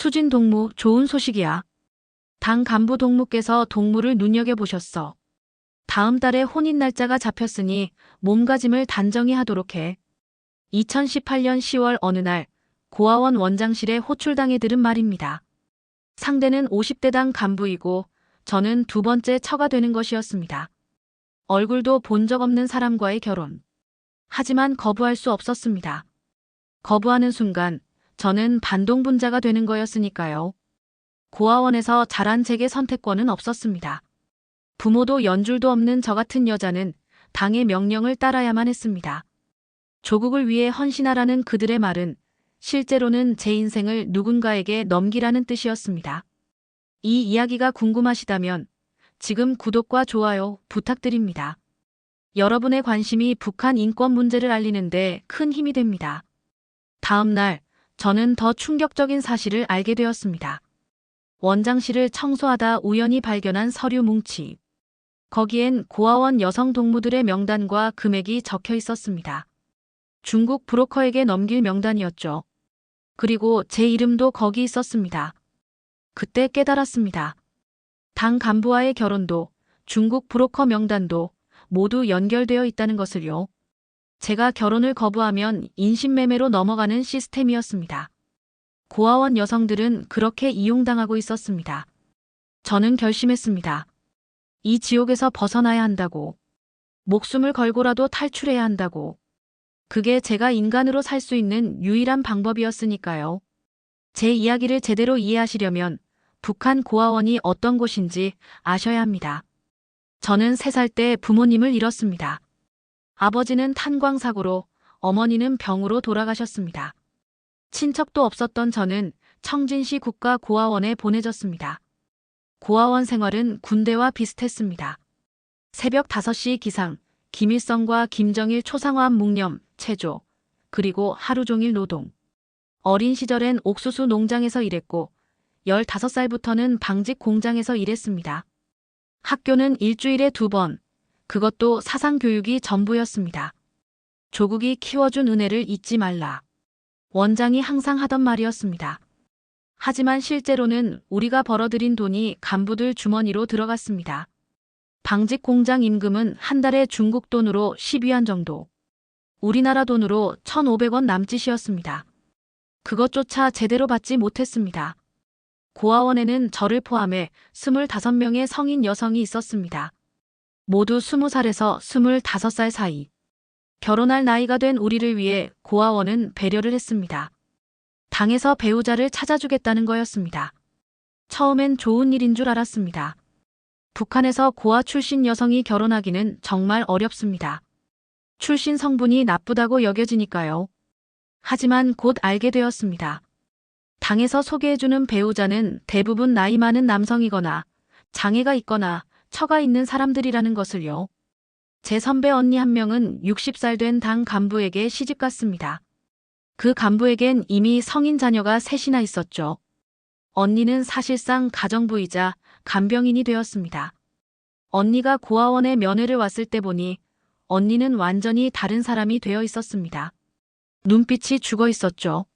수진 동무, 좋은 소식이야. 당 간부 동무께서 동무를 눈여겨보셨어. 다음 달에 혼인 날짜가 잡혔으니 몸가짐을 단정히 하도록 해. 2018년 10월 어느 날 고아원 원장실에 호출당해 들은 말입니다. 상대는 50대당 간부이고 저는 두 번째 처가 되는 것이었습니다. 얼굴도 본 적 없는 사람과의 결혼. 하지만 거부할 수 없었습니다. 거부하는 순간 저는 반동분자가 되는 거였으니까요. 고아원에서 자란 제게 선택권은 없었습니다. 부모도 연줄도 없는 저 같은 여자는 당의 명령을 따라야만 했습니다. 조국을 위해 헌신하라는 그들의 말은 실제로는 제 인생을 누군가에게 넘기라는 뜻이었습니다. 이 이야기가 궁금하시다면 지금 구독과 좋아요 부탁드립니다. 여러분의 관심이 북한 인권 문제를 알리는데 큰 힘이 됩니다. 다음 날 저는 더 충격적인 사실을 알게 되었습니다. 원장실을 청소하다 우연히 발견한 서류 뭉치. 거기엔 고아원 여성 동무들의 명단과 금액이 적혀 있었습니다. 중국 브로커에게 넘길 명단이었죠. 그리고 제 이름도 거기 있었습니다. 그때 깨달았습니다. 당 간부와의 결혼도 중국 브로커 명단도 모두 연결되어 있다는 것을요. 제가 결혼을 거부하면 인신매매로 넘어가는 시스템이었습니다. 고아원 여성들은 그렇게 이용당하고 있었습니다. 저는 결심했습니다. 이 지옥에서 벗어나야 한다고. 목숨을 걸고라도 탈출해야 한다고. 그게 제가 인간으로 살 수 있는 유일한 방법이었으니까요. 제 이야기를 제대로 이해하시려면 북한 고아원이 어떤 곳인지 아셔야 합니다. 저는 3살 때 부모님을 잃었습니다. 아버지는 탄광사고로, 어머니는 병으로 돌아가셨습니다. 친척도 없었던 저는 청진시 국가고아원에 보내졌습니다. 고아원 생활은 군대와 비슷했습니다. 새벽 5시 기상, 김일성과 김정일 초상화암 묵념, 체조, 그리고 하루 종일 노동. 어린 시절엔 옥수수 농장에서 일했고, 15살부터는 방직 공장에서 일했습니다. 학교는 일주일에 두 번, 그것도 사상교육이 전부였습니다. 조국이 키워준 은혜를 잊지 말라. 원장이 항상 하던 말이었습니다. 하지만 실제로는 우리가 벌어들인 돈이 간부들 주머니로 들어갔습니다. 방직 공장 임금은 한 달에 중국 돈으로 12원 정도, 우리나라 돈으로 1,500원 남짓이었습니다. 그것조차 제대로 받지 못했습니다. 고아원에는 저를 포함해 25명의 성인 여성이 있었습니다. 모두 20살에서 25살 사이. 결혼할 나이가 된 우리를 위해 고아원은 배려를 했습니다. 당에서 배우자를 찾아주겠다는 거였습니다. 처음엔 좋은 일인 줄 알았습니다. 북한에서 고아 출신 여성이 결혼하기는 정말 어렵습니다. 출신 성분이 나쁘다고 여겨지니까요. 하지만 곧 알게 되었습니다. 당에서 소개해주는 배우자는 대부분 나이 많은 남성이거나 장애가 있거나 처가 있는 사람들이라는 것을요. 제 선배 언니 한 명은 60살 된 당 간부에게 시집 갔습니다. 그 간부에겐 이미 성인 자녀가 셋이나 있었죠. 언니는 사실상 가정부이자 간병인이 되었습니다. 언니가 고아원에 면회를 왔을 때 보니 언니는 완전히 다른 사람이 되어 있었습니다. 눈빛이 죽어 있었죠.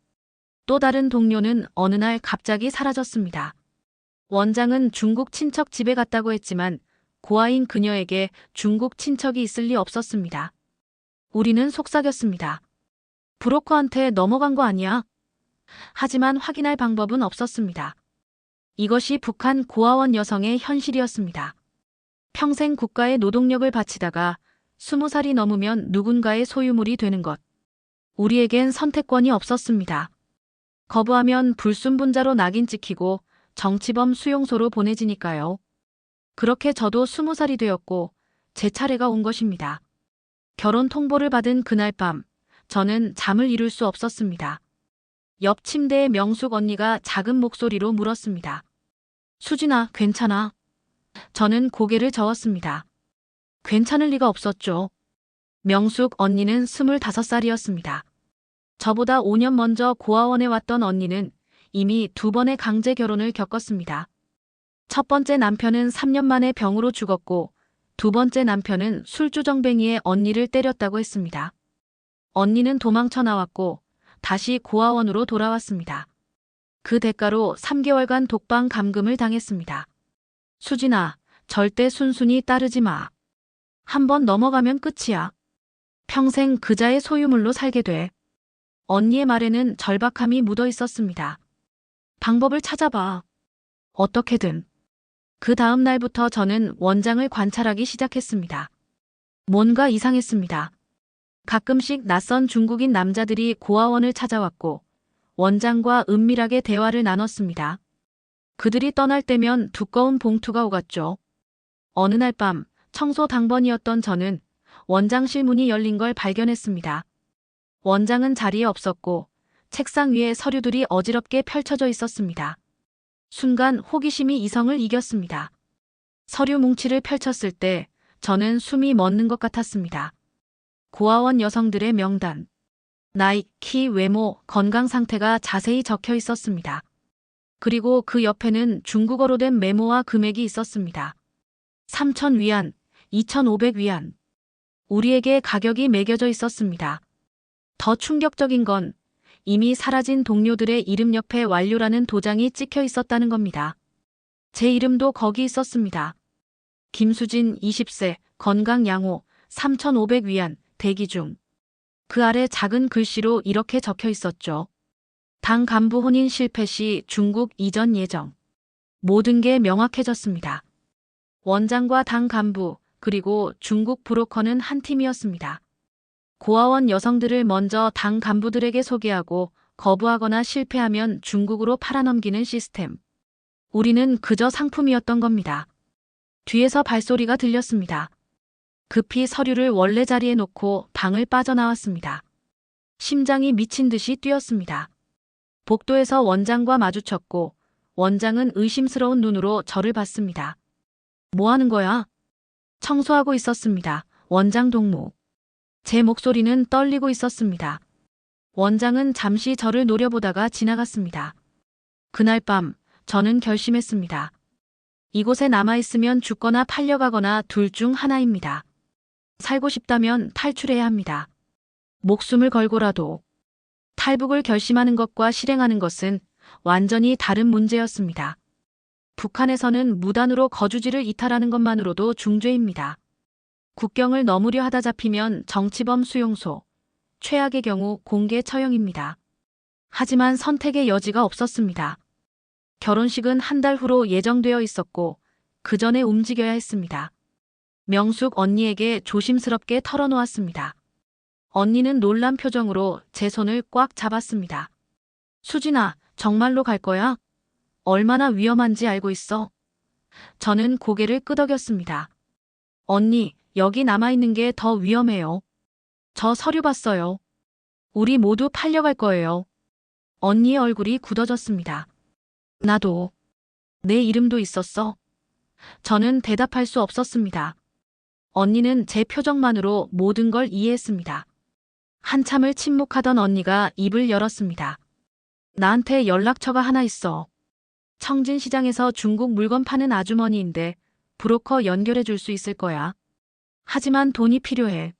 또 다른 동료는 어느 날 갑자기 사라졌습니다. 원장은 중국 친척 집에 갔다고 했지만 고아인 그녀에게 중국 친척이 있을 리 없었습니다. 우리는 속삭였습니다. 브로커한테 넘어간 거 아니야? 하지만 확인할 방법은 없었습니다. 이것이 북한 고아원 여성의 현실이었습니다. 평생 국가의 노동력을 바치다가 스무 살이 넘으면 누군가의 소유물이 되는 것. 우리에겐 선택권이 없었습니다. 거부하면 불순분자로 낙인 찍히고 정치범 수용소로 보내지니까요. 그렇게 저도 스무 살이 되었고 제 차례가 온 것입니다. 결혼 통보를 받은 그날 밤 저는 잠을 이룰 수 없었습니다. 옆 침대에 명숙 언니가 작은 목소리로 물었습니다. 수진아, 괜찮아? 저는 고개를 저었습니다. 괜찮을 리가 없었죠. 명숙 언니는 25살이었습니다. 저보다 5년 먼저 고아원에 왔던 언니는 이미 두 번의 강제 결혼을 겪었습니다. 첫 번째 남편은 3년 만에 병으로 죽었고 두 번째 남편은 술주정뱅이에 언니를 때렸다고 했습니다. 언니는 도망쳐 나왔고 다시 고아원으로 돌아왔습니다. 그 대가로 3개월간 독방 감금을 당했습니다. 수진아, 절대 순순히 따르지 마. 한 번 넘어가면 끝이야. 평생 그자의 소유물로 살게 돼. 언니의 말에는 절박함이 묻어 있었습니다. 방법을 찾아봐. 어떻게든. 그 다음 날부터 저는 원장을 관찰하기 시작했습니다. 뭔가 이상했습니다. 가끔씩 낯선 중국인 남자들이 고아원을 찾아왔고 원장과 은밀하게 대화를 나눴습니다. 그들이 떠날 때면 두꺼운 봉투가 오갔죠. 어느 날 밤 청소 당번이었던 저는 원장실 문이 열린 걸 발견했습니다. 원장은 자리에 없었고 책상 위에 서류들이 어지럽게 펼쳐져 있었습니다. 순간 호기심이 이성을 이겼습니다. 서류 뭉치를 펼쳤을 때 저는 숨이 멎는 것 같았습니다. 고아원 여성들의 명단. 나이, 키, 외모, 건강 상태가 자세히 적혀 있었습니다. 그리고 그 옆에는 중국어로 된 메모와 금액이 있었습니다. 3,000위안, 2,500 위안. 우리에게 가격이 매겨져 있었습니다. 더 충격적인 건 이미 사라진 동료들의 이름 옆에 완료라는 도장이 찍혀 있었다는 겁니다. 제 이름도 거기 있었습니다. 김수진 20세, 건강 양호, 3,500 위안, 대기 중. 그 아래 작은 글씨로 이렇게 적혀 있었죠. 당 간부 혼인 실패 시 중국 이전 예정. 모든 게 명확해졌습니다. 원장과 당 간부, 그리고 중국 브로커는 한 팀이었습니다. 고아원 여성들을 먼저 당 간부들에게 소개하고 거부하거나 실패하면 중국으로 팔아넘기는 시스템. 우리는 그저 상품이었던 겁니다. 뒤에서 발소리가 들렸습니다. 급히 서류를 원래 자리에 놓고 방을 빠져나왔습니다. 심장이 미친 듯이 뛰었습니다. 복도에서 원장과 마주쳤고 원장은 의심스러운 눈으로 저를 봤습니다. 뭐 하는 거야? 청소하고 있었습니다. 원장 동무. 제 목소리는 떨리고 있었습니다. 원장은 잠시 저를 노려보다가 지나갔습니다. 그날 밤 저는 결심했습니다. 이곳에 남아있으면 죽거나 팔려가거나 둘 중 하나입니다. 살고 싶다면 탈출해야 합니다. 목숨을 걸고라도 탈북을 결심하는 것과 실행하는 것은 완전히 다른 문제였습니다. 북한에서는 무단으로 거주지를 이탈하는 것만으로도 중죄입니다. 국경을 넘으려 하다 잡히면 정치범 수용소, 최악의 경우 공개 처형입니다. 하지만 선택의 여지가 없었습니다. 결혼식은 한 달 후로 예정되어 있었고 그 전에 움직여야 했습니다. 명숙 언니에게 조심스럽게 털어놓았습니다. 언니는 놀란 표정으로 제 손을 꽉 잡았습니다. 수진아, 정말로 갈 거야? 얼마나 위험한지 알고 있어? 저는 고개를 끄덕였습니다. 언니, 여기 남아있는 게 더 위험해요. 저 서류 봤어요. 우리 모두 팔려갈 거예요. 언니의 얼굴이 굳어졌습니다. 나도. 내 이름도 있었어. 저는 대답할 수 없었습니다. 언니는 제 표정만으로 모든 걸 이해했습니다. 한참을 침묵하던 언니가 입을 열었습니다. 나한테 연락처가 하나 있어. 청진시장에서 중국 물건 파는 아주머니인데 브로커 연결해 줄 수 있을 거야. 하지만 돈이 필요해.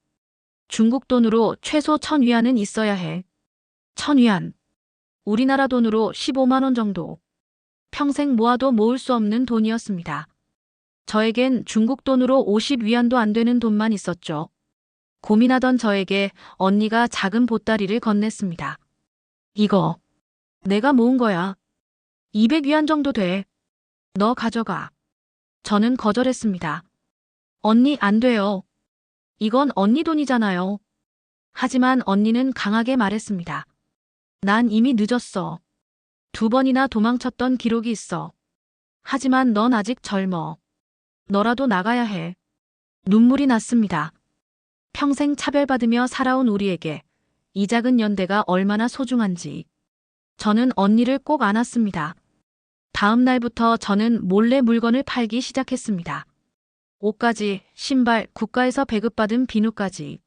중국 돈으로 최소 천위안은 있어야 해. 천위안. 우리나라 돈으로 15만 원 정도. 평생 모아도 모을 수 없는 돈이었습니다. 저에겐 중국 돈으로 50위안도 안 되는 돈만 있었죠. 고민하던 저에게 언니가 작은 보따리를 건넸습니다. 이거 내가 모은 거야. 200위안 정도 돼. 너 가져가. 저는 거절했습니다. 언니 안 돼요. 이건 언니 돈이잖아요. 하지만 언니는 강하게 말했습니다. 난 이미 늦었어. 두 번이나 도망쳤던 기록이 있어. 하지만 넌 아직 젊어. 너라도 나가야 해. 눈물이 났습니다. 평생 차별받으며 살아온 우리에게 이 작은 연대가 얼마나 소중한지. 저는 언니를 꼭 안았습니다. 다음 날부터 저는 몰래 물건을 팔기 시작했습니다. 옷까지, 신발, 국가에서 배급받은 비누까지.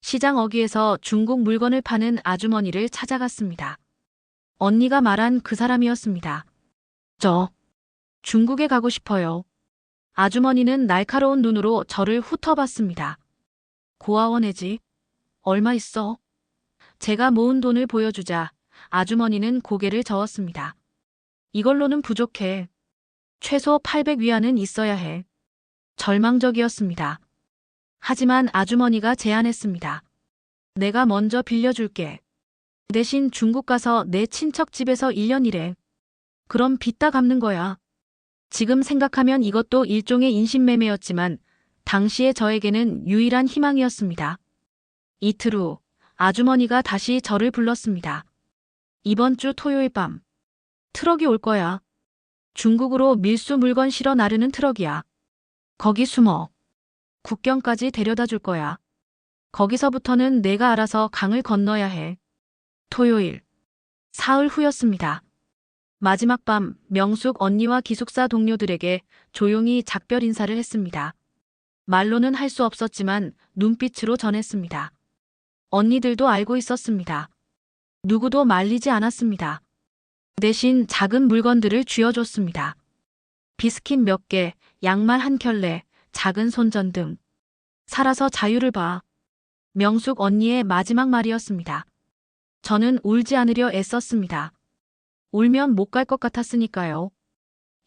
시장 어귀에서 중국 물건을 파는 아주머니를 찾아갔습니다. 언니가 말한 그 사람이었습니다. 저, 중국에 가고 싶어요. 아주머니는 날카로운 눈으로 저를 훑어봤습니다. 고아원의 집, 얼마 있어? 제가 모은 돈을 보여주자 아주머니는 고개를 저었습니다. 이걸로는 부족해. 최소 800위안은 있어야 해. 절망적이었습니다. 하지만 아주머니가 제안했습니다. 내가 먼저 빌려줄게. 대신 중국 가서 내 친척 집에서 1년 일해. 그럼 빚다 갚는 거야. 지금 생각하면 이것도 일종의 인신매매였지만 당시의 저에게는 유일한 희망이었습니다. 이틀 후 아주머니가 다시 저를 불렀습니다. 이번 주 토요일 밤 트럭이 올 거야. 중국으로 밀수 물건 실어 나르는 트럭이야. 거기 숨어. 국경까지 데려다 줄 거야. 거기서부터는 내가 알아서 강을 건너야 해. 토요일. 사흘 후였습니다. 마지막 밤 명숙 언니와 기숙사 동료들에게 조용히 작별 인사를 했습니다. 말로는 할 수 없었지만 눈빛으로 전했습니다. 언니들도 알고 있었습니다. 누구도 말리지 않았습니다. 대신 작은 물건들을 쥐어줬습니다. 비스킷 몇 개, 양말 한 켤레, 작은 손전 등. 살아서 자유를 봐. 명숙 언니의 마지막 말이었습니다. 저는 울지 않으려 애썼습니다. 울면 못 갈 것 같았으니까요.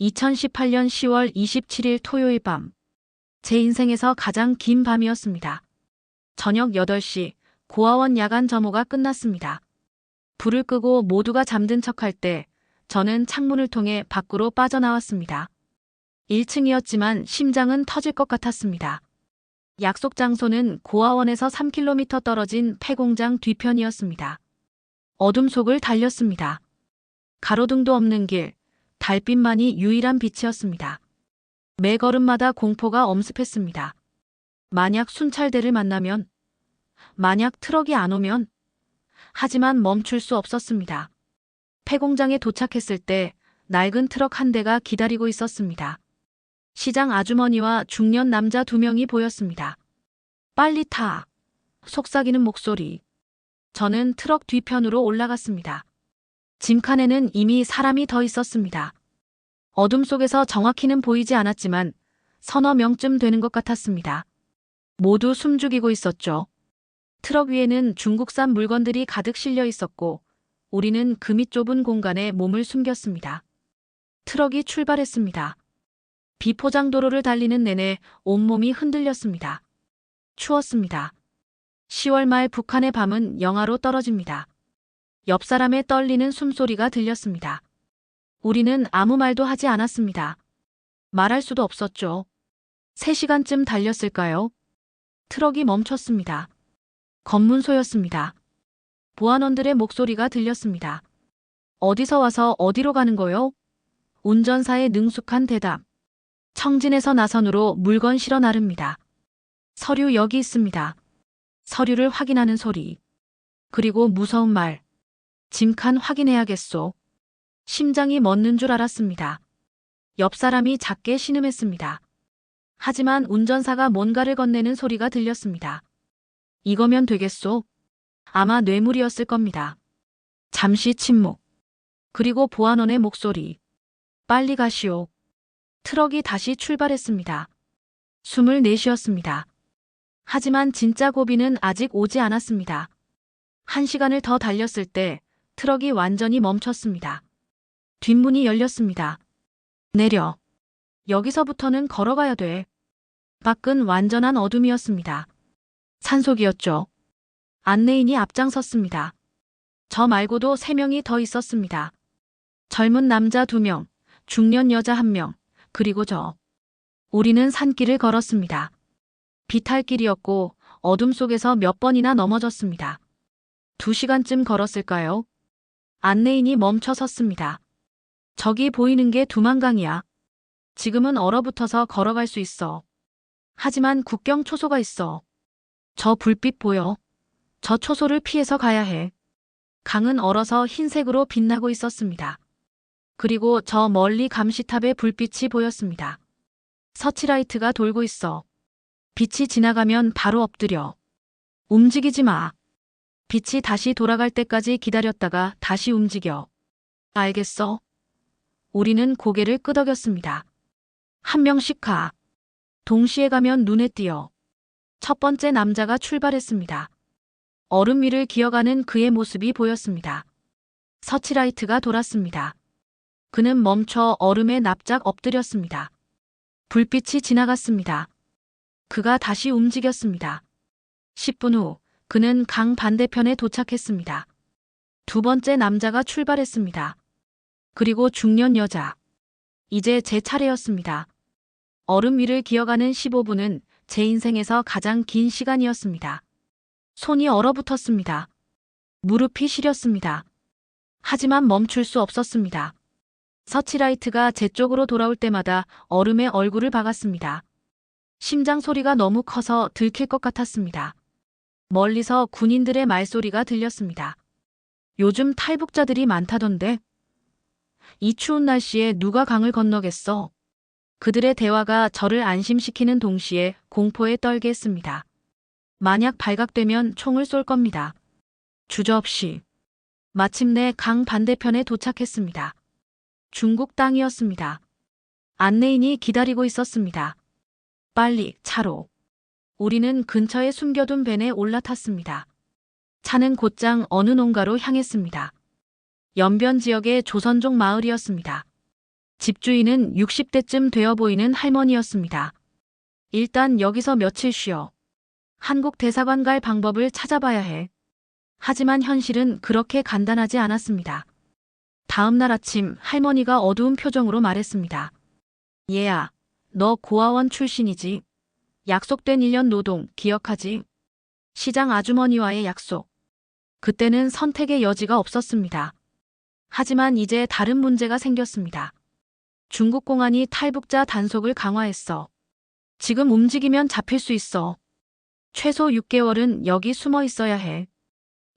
2018년 10월 27일 토요일 밤. 제 인생에서 가장 긴 밤이었습니다. 저녁 8시 고아원 야간 점호가 끝났습니다. 불을 끄고 모두가 잠든 척할 때 저는 창문을 통해 밖으로 빠져나왔습니다. 1층이었지만 심장은 터질 것 같았습니다. 약속 장소는 고아원에서 3km 떨어진 폐공장 뒤편이었습니다. 어둠 속을 달렸습니다. 가로등도 없는 길, 달빛만이 유일한 빛이었습니다. 매 걸음마다 공포가 엄습했습니다. 만약 순찰대를 만나면, 만약 트럭이 안 오면, 하지만 멈출 수 없었습니다. 폐공장에 도착했을 때 낡은 트럭 한 대가 기다리고 있었습니다. 시장 아주머니와 중년 남자 두 명이 보였습니다. 빨리 타. 속삭이는 목소리. 저는 트럭 뒤편으로 올라갔습니다. 짐칸에는 이미 사람이 더 있었습니다. 어둠 속에서 정확히는 보이지 않았지만 서너 명쯤 되는 것 같았습니다. 모두 숨죽이고 있었죠. 트럭 위에는 중국산 물건들이 가득 실려 있었고 우리는 금이 좁은 공간에 몸을 숨겼습니다. 트럭이 출발했습니다. 비포장 도로를 달리는 내내 온몸이 흔들렸습니다. 추웠습니다. 10월 말 북한의 밤은 영하로 떨어집니다. 옆 사람의 떨리는 숨소리가 들렸습니다. 우리는 아무 말도 하지 않았습니다. 말할 수도 없었죠. 3시간쯤 달렸을까요? 트럭이 멈췄습니다. 검문소였습니다. 보안원들의 목소리가 들렸습니다. 어디서 와서 어디로 가는 거요? 운전사의 능숙한 대답. 청진에서 나선으로 물건 실어 나릅니다. 서류 여기 있습니다. 서류를 확인하는 소리. 그리고 무서운 말. 짐칸 확인해야겠소. 심장이 멎는 줄 알았습니다. 옆 사람이 작게 신음했습니다. 하지만 운전사가 뭔가를 건네는 소리가 들렸습니다. 이거면 되겠소? 아마 뇌물이었을 겁니다. 잠시 침묵. 그리고 보안원의 목소리. 빨리 가시오. 트럭이 다시 출발했습니다. 숨을 내쉬었습니다. 하지만 진짜 고비는 아직 오지 않았습니다. 한 시간을 더 달렸을 때 트럭이 완전히 멈췄습니다. 뒷문이 열렸습니다. 내려. 여기서부터는 걸어가야 돼. 밖은 완전한 어둠이었습니다. 산속이었죠. 안내인이 앞장섰습니다. 저 말고도 세 명이 더 있었습니다. 젊은 남자 두 명, 중년 여자 한 명, 그리고 저. 우리는 산길을 걸었습니다. 비탈길이었고 어둠 속에서 몇 번이나 넘어졌습니다. 두 시간쯤 걸었을까요? 안내인이 멈춰 섰습니다. 저기 보이는 게 두만강이야. 지금은 얼어붙어서 걸어갈 수 있어. 하지만 국경 초소가 있어. 저 불빛 보여. 저 초소를 피해서 가야 해. 강은 얼어서 흰색으로 빛나고 있었습니다. 그리고 저 멀리 감시탑의 불빛이 보였습니다. 서치라이트가 돌고 있어. 빛이 지나가면 바로 엎드려. 움직이지 마. 빛이 다시 돌아갈 때까지 기다렸다가 다시 움직여. 알겠어. 우리는 고개를 끄덕였습니다. 한 명씩 가. 동시에 가면 눈에 띄어. 첫 번째 남자가 출발했습니다. 얼음 위를 기어가는 그의 모습이 보였습니다. 서치라이트가 돌았습니다. 그는 멈춰 얼음에 납작 엎드렸습니다. 불빛이 지나갔습니다. 그가 다시 움직였습니다. 10분 후 그는 강 반대편에 도착했습니다. 두 번째 남자가 출발했습니다. 그리고 중년 여자. 이제 제 차례였습니다. 얼음 위를 기어가는 15분은 제 인생에서 가장 긴 시간이었습니다. 손이 얼어붙었습니다. 무릎이 시렸습니다. 하지만 멈출 수 없었습니다. 서치라이트가 제 쪽으로 돌아올 때마다 얼음에 얼굴을 박았습니다. 심장 소리가 너무 커서 들킬 것 같았습니다. 멀리서 군인들의 말소리가 들렸습니다. 요즘 탈북자들이 많다던데. 이 추운 날씨에 누가 강을 건너겠어? 그들의 대화가 저를 안심시키는 동시에 공포에 떨게 했습니다. 만약 발각되면 총을 쏠 겁니다. 주저없이. 마침내 강 반대편에 도착했습니다. 중국 땅이었습니다. 안내인이 기다리고 있었습니다. 빨리 차로. 우리는 근처에 숨겨둔 벤에 올라탔습니다. 차는 곧장 어느 농가로 향했습니다. 연변 지역의 조선족 마을이었습니다. 집주인은 60대쯤 되어 보이는 할머니였습니다. 일단 여기서 며칠 쉬어. 한국 대사관 갈 방법을 찾아봐야 해. 하지만 현실은 그렇게 간단하지 않았습니다. 다음 날 아침 할머니가 어두운 표정으로 말했습니다. 얘야, 너 고아원 출신이지. 약속된 1년 노동 기억하지? 시장 아주머니와의 약속. 그때는 선택의 여지가 없었습니다. 하지만 이제 다른 문제가 생겼습니다. 중국 공안이 탈북자 단속을 강화했어. 지금 움직이면 잡힐 수 있어. 최소 6개월은 여기 숨어 있어야 해.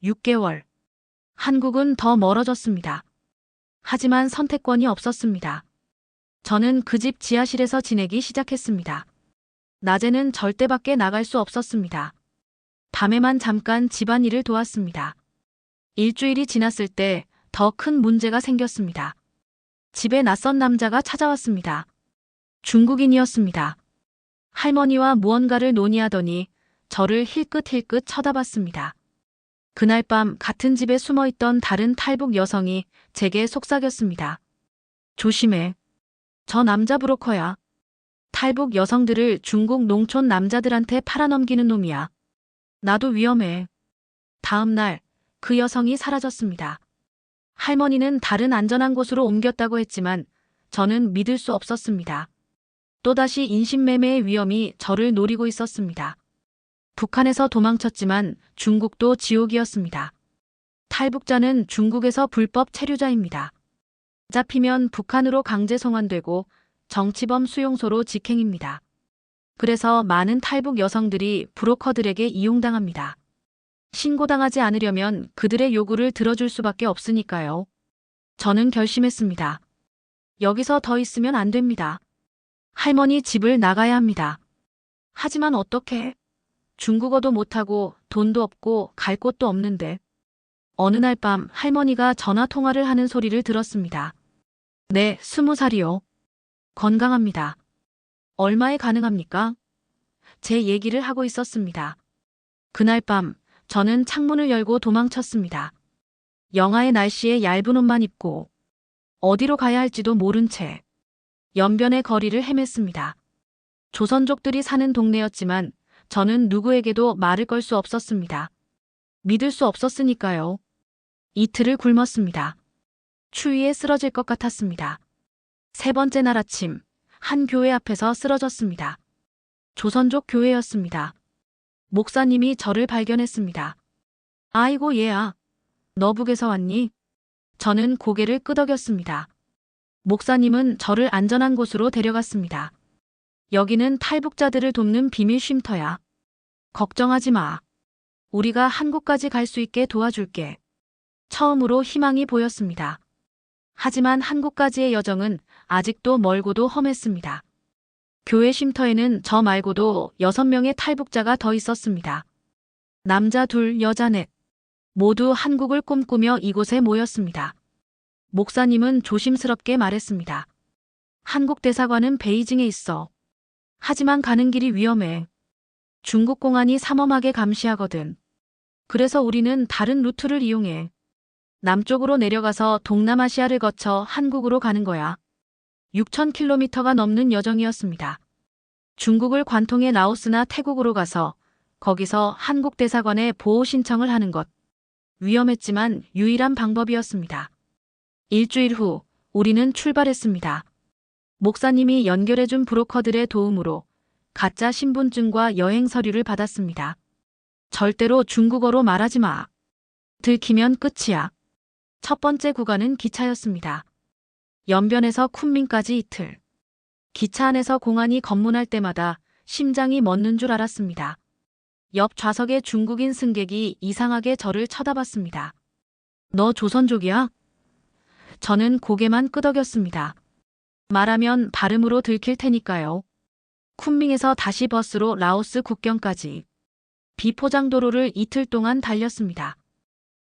6개월. 한국은 더 멀어졌습니다. 하지만 선택권이 없었습니다. 저는 그 집 지하실에서 지내기 시작했습니다. 낮에는 절대 밖에 나갈 수 없었습니다. 밤에만 잠깐 집안일을 도왔습니다. 일주일이 지났을 때 더 큰 문제가 생겼습니다. 집에 낯선 남자가 찾아왔습니다. 중국인이었습니다. 할머니와 무언가를 논의하더니 저를 힐끗힐끗 쳐다봤습니다. 그날 밤 같은 집에 숨어 있던 다른 탈북 여성이 제게 속삭였습니다. 조심해. 저 남자 브로커야. 탈북 여성들을 중국 농촌 남자들한테 팔아넘기는 놈이야. 나도 위험해. 다음 날 그 여성이 사라졌습니다. 할머니는 다른 안전한 곳으로 옮겼다고 했지만 저는 믿을 수 없었습니다. 또다시 인신매매의 위험이 저를 노리고 있었습니다. 북한에서 도망쳤지만 중국도 지옥이었습니다. 탈북자는 중국에서 불법 체류자입니다. 잡히면 북한으로 강제 송환되고 정치범 수용소로 직행입니다. 그래서 많은 탈북 여성들이 브로커들에게 이용당합니다. 신고당하지 않으려면 그들의 요구를 들어줄 수밖에 없으니까요. 저는 결심했습니다. 여기서 더 있으면 안 됩니다. 할머니 집을 나가야 합니다. 하지만 어떻게? 중국어도 못하고 돈도 없고 갈 곳도 없는데. 어느 날 밤 할머니가 전화 통화를 하는 소리를 들었습니다. 네, 스무 살이요. 건강합니다. 얼마에 가능합니까? 제 얘기를 하고 있었습니다. 그날 밤 저는 창문을 열고 도망쳤습니다. 영하의 날씨에 얇은 옷만 입고 어디로 가야 할지도 모른 채 연변의 거리를 헤맸습니다. 조선족들이 사는 동네였지만 저는 누구에게도 말을 걸 수 없었습니다. 믿을 수 없었으니까요. 이틀을 굶었습니다. 추위에 쓰러질 것 같았습니다. 세 번째 날 아침, 한 교회 앞에서 쓰러졌습니다. 조선족 교회였습니다. 목사님이 저를 발견했습니다. 아이고 얘야. 너 북에서 왔니? 저는 고개를 끄덕였습니다. 목사님은 저를 안전한 곳으로 데려갔습니다. 여기는 탈북자들을 돕는 비밀 쉼터야. 걱정하지 마. 우리가 한국까지 갈 수 있게 도와줄게. 처음으로 희망이 보였습니다. 하지만 한국까지의 여정은 아직도 멀고도 험했습니다. 교회 쉼터에는 저 말고도 여섯 명의 탈북자가 더 있었습니다. 남자 둘, 여자 넷. 모두 한국을 꿈꾸며 이곳에 모였습니다. 목사님은 조심스럽게 말했습니다. 한국 대사관은 베이징에 있어. 하지만 가는 길이 위험해. 중국 공안이 삼엄하게 감시하거든. 그래서 우리는 다른 루트를 이용해. 남쪽으로 내려가서 동남아시아를 거쳐 한국으로 가는 거야. 6,000km가 넘는 여정이었습니다. 중국을 관통해 라오스나 태국으로 가서 거기서 한국 대사관에 보호 신청을 하는 것. 위험했지만 유일한 방법이었습니다. 일주일 후 우리는 출발했습니다. 목사님이 연결해준 브로커들의 도움으로 가짜 신분증과 여행 서류를 받았습니다. 절대로 중국어로 말하지 마. 들키면 끝이야. 첫 번째 구간은 기차였습니다. 연변에서 쿤민까지 이틀. 기차 안에서 공안이 검문할 때마다 심장이 멎는 줄 알았습니다. 옆 좌석의 중국인 승객이 이상하게 저를 쳐다봤습니다. 너 조선족이야? 저는 고개만 끄덕였습니다. 말하면 발음으로 들킬 테니까요. 쿤밍에서 다시 버스로 라오스 국경까지 비포장 도로를 이틀 동안 달렸습니다.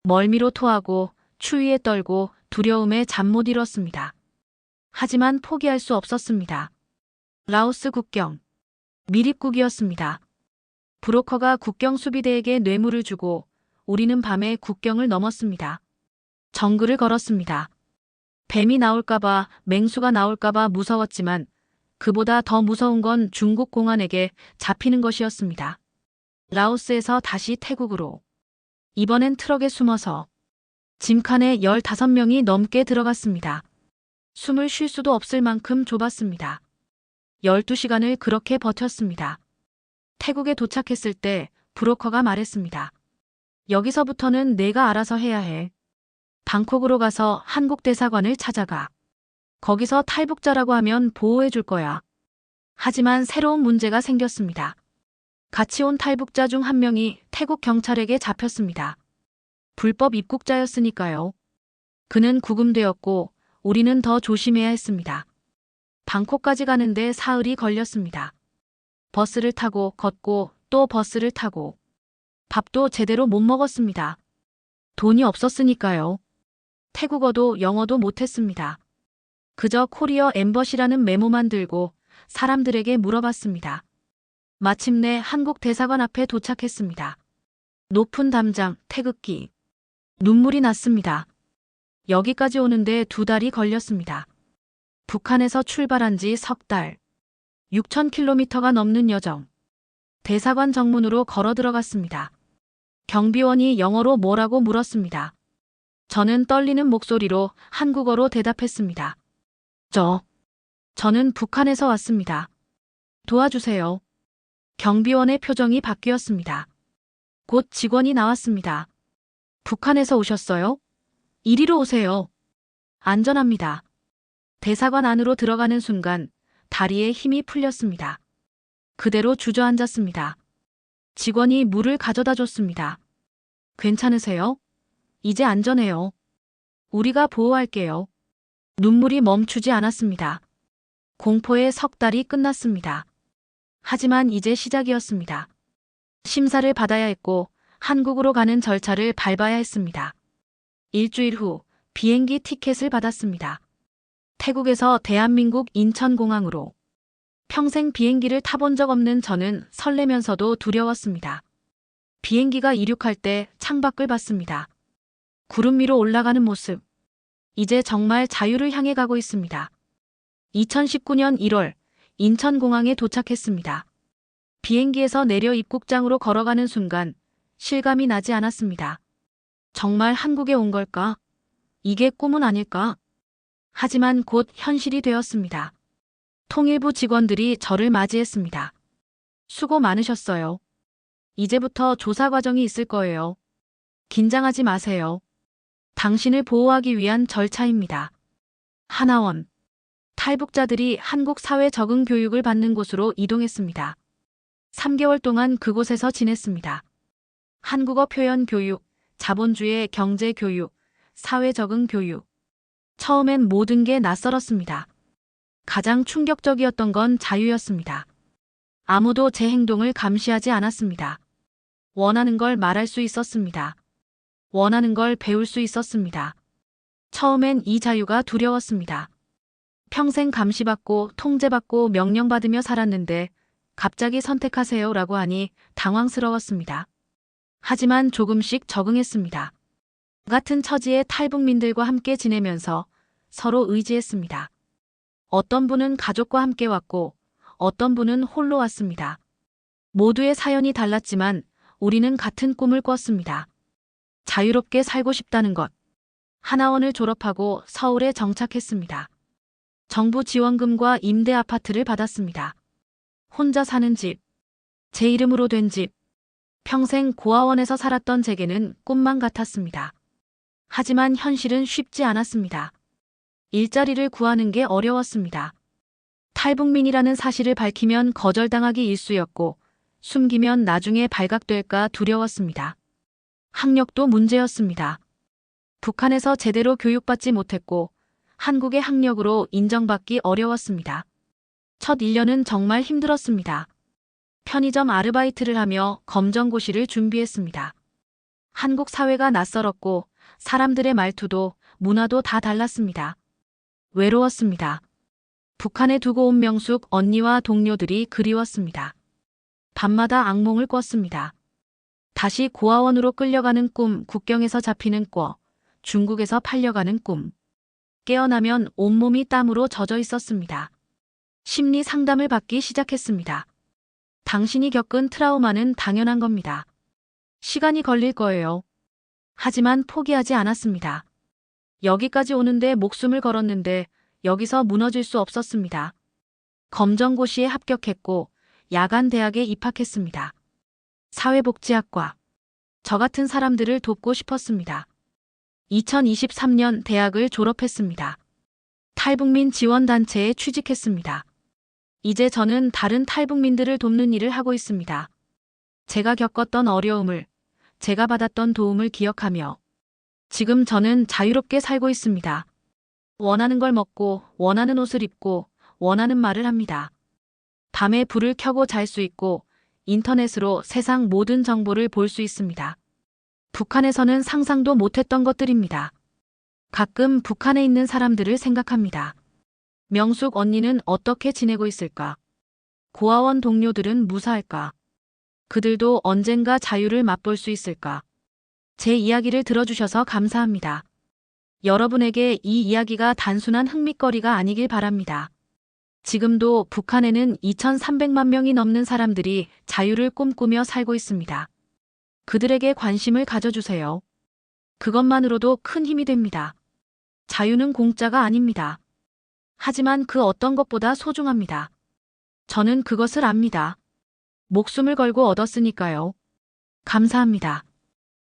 멀미로 토하고 추위에 떨고 두려움에 잠 못 이뤘습니다. 하지만 포기할 수 없었습니다. 라오스 국경 미립국이었습니다. 브로커가 국경 수비대에게 뇌물을 주고 우리는 밤에 국경을 넘었습니다. 정글을 걸었습니다. 뱀이 나올까봐 맹수가 나올까봐 무서웠지만 그보다 더 무서운 건 중국 공안에게 잡히는 것이었습니다. 라오스에서 다시 태국으로. 이번엔 트럭에 숨어서 짐칸에 15명이 넘게 들어갔습니다. 숨을 쉴 수도 없을 만큼 좁았습니다. 12시간을 그렇게 버텼습니다. 태국에 도착했을 때 브로커가 말했습니다. 여기서부터는 내가 알아서 해야 해. 방콕으로 가서 한국 대사관을 찾아가. 거기서 탈북자라고 하면 보호해 줄 거야. 하지만 새로운 문제가 생겼습니다. 같이 온 탈북자 중 한 명이 태국 경찰에게 잡혔습니다. 불법 입국자였으니까요. 그는 구금되었고 우리는 더 조심해야 했습니다. 방콕까지 가는데 사흘이 걸렸습니다. 버스를 타고 걷고 또 버스를 타고 밥도 제대로 못 먹었습니다. 돈이 없었으니까요. 태국어도 영어도 못했습니다. 그저 코리어 엠버시라는 메모만 들고 사람들에게 물어봤습니다. 마침내 한국 대사관 앞에 도착했습니다. 높은 담장, 태극기. 눈물이 났습니다. 여기까지 오는데 두 달이 걸렸습니다. 북한에서 출발한 지 석 달. 6,000km가 넘는 여정. 대사관 정문으로 걸어 들어갔습니다. 경비원이 영어로 뭐라고 물었습니다. 저는 떨리는 목소리로 한국어로 대답했습니다. 저, 저는 북한에서 왔습니다. 도와주세요. 경비원의 표정이 바뀌었습니다. 곧 직원이 나왔습니다. 북한에서 오셨어요? 이리로 오세요. 안전합니다. 대사관 안으로 들어가는 순간 다리에 힘이 풀렸습니다. 그대로 주저앉았습니다. 직원이 물을 가져다 줬습니다. 괜찮으세요? 이제 안전해요. 우리가 보호할게요. 눈물이 멈추지 않았습니다. 공포의 석 달이 끝났습니다. 하지만 이제 시작이었습니다. 심사를 받아야 했고 한국으로 가는 절차를 밟아야 했습니다. 일주일 후 비행기 티켓을 받았습니다. 태국에서 대한민국 인천공항으로 평생 비행기를 타본 적 없는 저는 설레면서도 두려웠습니다. 비행기가 이륙할 때 창밖을 봤습니다. 구름 위로 올라가는 모습. 이제 정말 자유를 향해 가고 있습니다. 2019년 1월 인천공항에 도착했습니다. 비행기에서 내려 입국장으로 걸어가는 순간 실감이 나지 않았습니다. 정말 한국에 온 걸까? 이게 꿈은 아닐까? 하지만 곧 현실이 되었습니다. 통일부 직원들이 저를 맞이했습니다. 수고 많으셨어요. 이제부터 조사 과정이 있을 거예요. 긴장하지 마세요. 당신을 보호하기 위한 절차입니다. 하나원. 탈북자들이 한국 사회 적응 교육을 받는 곳으로 이동했습니다. 3개월 동안 그곳에서 지냈습니다. 한국어 표현 교육, 자본주의 경제 교육, 사회 적응 교육. 처음엔 모든 게 낯설었습니다. 가장 충격적이었던 건 자유였습니다. 아무도 제 행동을 감시하지 않았습니다. 원하는 걸 말할 수 있었습니다. 원하는 걸 배울 수 있었습니다. 처음엔 이 자유가 두려웠습니다. 평생 감시받고 통제받고 명령받으며 살았는데 갑자기 선택하세요 라고 하니 당황스러웠습니다. 하지만 조금씩 적응했습니다. 같은 처지의 탈북민들과 함께 지내면서 서로 의지했습니다. 어떤 분은 가족과 함께 왔고 어떤 분은 홀로 왔습니다. 모두의 사연이 달랐지만 우리는 같은 꿈을 꿨습니다. 자유롭게 살고 싶다는 것. 하나원을 졸업하고 서울에 정착했습니다. 정부 지원금과 임대 아파트를 받았습니다. 혼자 사는 집. 제 이름으로 된 집. 평생 고아원에서 살았던 제게는 꿈만 같았습니다. 하지만 현실은 쉽지 않았습니다. 일자리를 구하는 게 어려웠습니다. 탈북민이라는 사실을 밝히면 거절당하기 일쑤였고 숨기면 나중에 발각될까 두려웠습니다. 학력도 문제였습니다. 북한에서 제대로 교육받지 못했고 한국의 학력으로 인정받기 어려웠습니다. 첫 1년은 정말 힘들었습니다. 편의점 아르바이트를 하며 검정고시를 준비했습니다. 한국 사회가 낯설었고 사람들의 말투도 문화도 다 달랐습니다. 외로웠습니다. 북한에 두고 온 명숙 언니와 동료들이 그리웠습니다. 밤마다 악몽을 꿨습니다. 다시 고아원으로 끌려가는 꿈, 국경에서 잡히는 꿔, 중국에서 팔려가는 꿈. 깨어나면 온몸이 땀으로 젖어 있었습니다. 심리 상담을 받기 시작했습니다. 당신이 겪은 트라우마는 당연한 겁니다. 시간이 걸릴 거예요. 하지만 포기하지 않았습니다. 여기까지 오는데 목숨을 걸었는데 여기서 무너질 수 없었습니다. 검정고시에 합격했고 야간 대학에 입학했습니다. 사회복지학과. 저 같은 사람들을 돕고 싶었습니다. 2023년 대학을 졸업했습니다. 탈북민 지원단체에 취직했습니다. 이제 저는 다른 탈북민들을 돕는 일을 하고 있습니다. 제가 겪었던 어려움을, 제가 받았던 도움을 기억하며 지금 저는 자유롭게 살고 있습니다. 원하는 걸 먹고, 원하는 옷을 입고, 원하는 말을 합니다. 밤에 불을 켜고 잘 수 있고, 인터넷으로 세상 모든 정보를 볼 수 있습니다. 북한에서는 상상도 못했던 것들입니다. 가끔 북한에 있는 사람들을 생각합니다. 명숙 언니는 어떻게 지내고 있을까? 고아원 동료들은 무사할까? 그들도 언젠가 자유를 맛볼 수 있을까? 제 이야기를 들어주셔서 감사합니다. 여러분에게 이 이야기가 단순한 흥미거리가 아니길 바랍니다. 지금도 북한에는 2,300만 명이 넘는 사람들이 자유를 꿈꾸며 살고 있습니다. 그들에게 관심을 가져주세요. 그것만으로도 큰 힘이 됩니다. 자유는 공짜가 아닙니다. 하지만 그 어떤 것보다 소중합니다. 저는 그것을 압니다. 목숨을 걸고 얻었으니까요. 감사합니다.